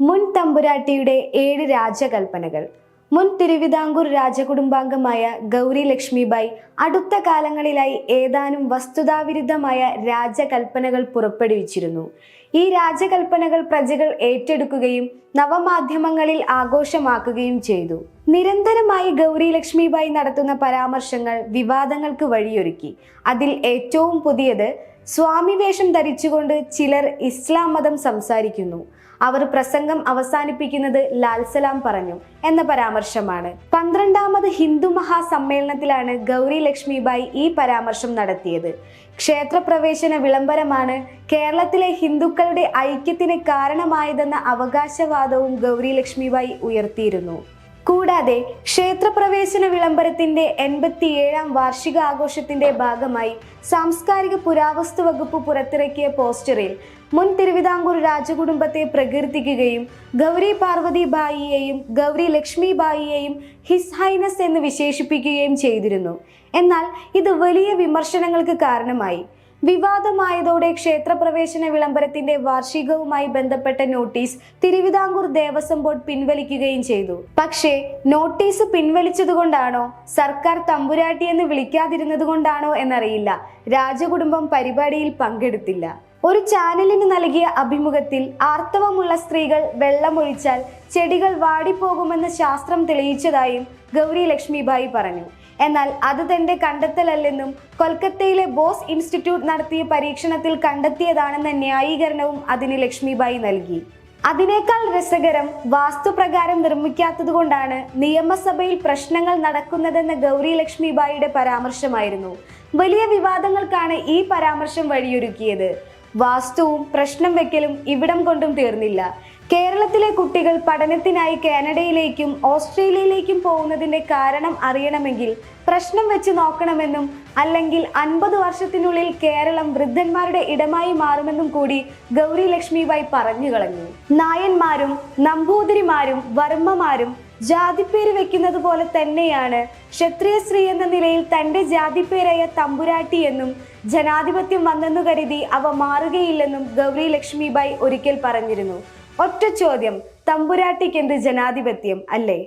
മുൻ തമ്പുരാട്ടിയുടെ ഏഴ് രാജകൽപ്പനകൾ. മുൻ തിരുവിതാംകൂർ രാജകുടുംബാംഗമായ ഗൗരി ലക്ഷ്മിബായി അടുത്ത കാലങ്ങളിലായി ഏതാനും വസ്തുതാവിരുദ്ധമായ രാജകൽപ്പനകൾ പുറപ്പെടുവിച്ചിരുന്നു. ഈ രാജകൽപ്പനകൾ പ്രജകൾ ഏറ്റെടുക്കുകയും നവമാധ്യമങ്ങളിൽ ആഘോഷമാക്കുകയും ചെയ്തു. നിരന്തരമായി ഗൗരി ലക്ഷ്മിബായി നടത്തുന്ന പരാമർശങ്ങൾ വിവാദങ്ങൾക്ക് വഴിയൊരുക്കി. അതിൽ ഏറ്റവും പുതിയത് സ്വാമിവേഷം ധരിച്ചുകൊണ്ട് ചിലർ ഇസ്ലാം മതം സംസാരിക്കുന്നു. അവർ പ്രസംഗം അവസാനിപ്പിക്കുന്നത് ലാൽസലാം പറഞ്ഞു എന്ന പരാമർശമാണ്. പന്ത്രണ്ടാമത് ഹിന്ദു മഹാസമ്മേളനത്തിലാണ് ഗൗരി ലക്ഷ്മിബായി ഈ പരാമർശം നടത്തിയത്. ക്ഷേത്രപ്രവേശന വിളംബരമാണ് കേരളത്തിലെ ഹിന്ദുക്കളുടെ ഐക്യത്തിന് കാരണമായതെന്ന അവകാശവാദവും ഗൗരി ലക്ഷ്മിബായി ഉയർത്തിയിരുന്നു. കൂടാതെ ക്ഷേത്രപ്രവേശന വിളംബരത്തിന്റെ എൺപത്തിയേഴാം വാർഷിക ആഘോഷത്തിന്റെ ഭാഗമായി സാംസ്കാരിക പുരാവസ്തു വകുപ്പ് പുറത്തിറക്കിയ പോസ്റ്ററിൽ മുൻ തിരുവിതാംകൂർ രാജകുടുംബത്തെ പ്രകീർത്തിക്കുകയും ഗൗരി പാർവതി ബായിയെയും ഗൗരി ലക്ഷ്മി ബായിയെയും ഹിസ് ഹൈനസ് എന്ന് വിശേഷിപ്പിക്കുകയും ചെയ്തിരുന്നു. എന്നാൽ ഇത് വലിയ വിമർശനങ്ങൾക്ക് കാരണമായി. വിവാദമായതോടെ ക്ഷേത്രപ്രവേശന വിളംബരത്തിന്റെ വാർഷികവുമായി ബന്ധപ്പെട്ട നോട്ടീസ് തിരുവിതാംകൂർ ദേവസ്വം ബോർഡ് പിൻവലിക്കുകയും ചെയ്തു. പക്ഷേ നോട്ടീസ് പിൻവലിച്ചതുകൊണ്ടാണോ സർക്കാർ തമ്പുരാട്ടി എന്ന് വിളിക്കാതിരുന്നത് കൊണ്ടാണോ എന്നറിയില്ല. രാജകുടുംബം പരിപാടിയിൽ പങ്കെടുത്തില്ല. ഒരു ചാനലിന് നൽകിയ അഭിമുഖത്തിൽ ആർത്തവമുള്ള സ്ത്രീകൾ വെള്ളമൊഴിച്ചാൽ ചെടികൾ വാടിപ്പോകുമെന്ന് ശാസ്ത്രം തെളിയിച്ചതായും ഗൗരി ലക്ഷ്മിബായി പറഞ്ഞു. എന്നാൽ അത് തന്റെ കണ്ടെത്തലല്ലെന്നും കൊൽക്കത്തയിലെ ബോസ് ഇൻസ്റ്റിറ്റ്യൂട്ട് നടത്തിയ പരീക്ഷണത്തിൽ കണ്ടെത്തിയതാണെന്ന ന്യായീകരണവും അതിന് ലക്ഷ്മിബായി നൽകി. അതിനേക്കാൾ രസകരം വാസ്തുപ്രകാരം നിർമ്മിക്കാത്തതുകൊണ്ടാണ് നിയമസഭയിൽ പ്രശ്നങ്ങൾ നടക്കുന്നതെന്ന ഗൗരി ലക്ഷ്മിബായിയുടെ പരാമർശമായിരുന്നു. വലിയ വിവാദങ്ങൾക്കാണ് ഈ പരാമർശം വഴിയൊരുക്കിയത്. വാസ്തുവും പ്രശ്നം വെക്കലും ഇവിടം കൊണ്ടും തീർന്നില്ല. കേരളത്തിലെ കുട്ടികൾ പഠനത്തിനായി കാനഡയിലേക്കും ഓസ്ട്രേലിയയിലേക്കും പോകുന്നതിന്റെ കാരണം അറിയണമെങ്കിൽ പ്രശ്നം വെച്ച് നോക്കണമെന്നും അല്ലെങ്കിൽ അൻപത് വർഷത്തിനുള്ളിൽ കേരളം വൃദ്ധന്മാരുടെ ഇടമായി മാറുമെന്നും കൂടി ഗൗരി ലക്ഷ്മിബായി പറഞ്ഞു കളഞ്ഞു. നായന്മാരും നമ്പൂതിരിമാരും വർമ്മമാരും ജാതിപ്പേര് വെക്കുന്നത് പോലെ തന്നെയാണ് ക്ഷത്രിയ സ്ത്രീ എന്ന നിലയിൽ തന്റെ ജാതിപ്പേരായ തമ്പുരാട്ടി എന്നും ജനാധിപത്യം വന്നെന്നു കരുതി അവ മാറുകയില്ലെന്നും ഗൗരി ലക്ഷ്മിബായി ഒരിക്കൽ പറഞ്ഞിരുന്നു. ഒറ്റ ചോദ്യം തമ്പുരാട്ടിക്ക് എന്ത് ജനാധിപത്യം അല്ലേ?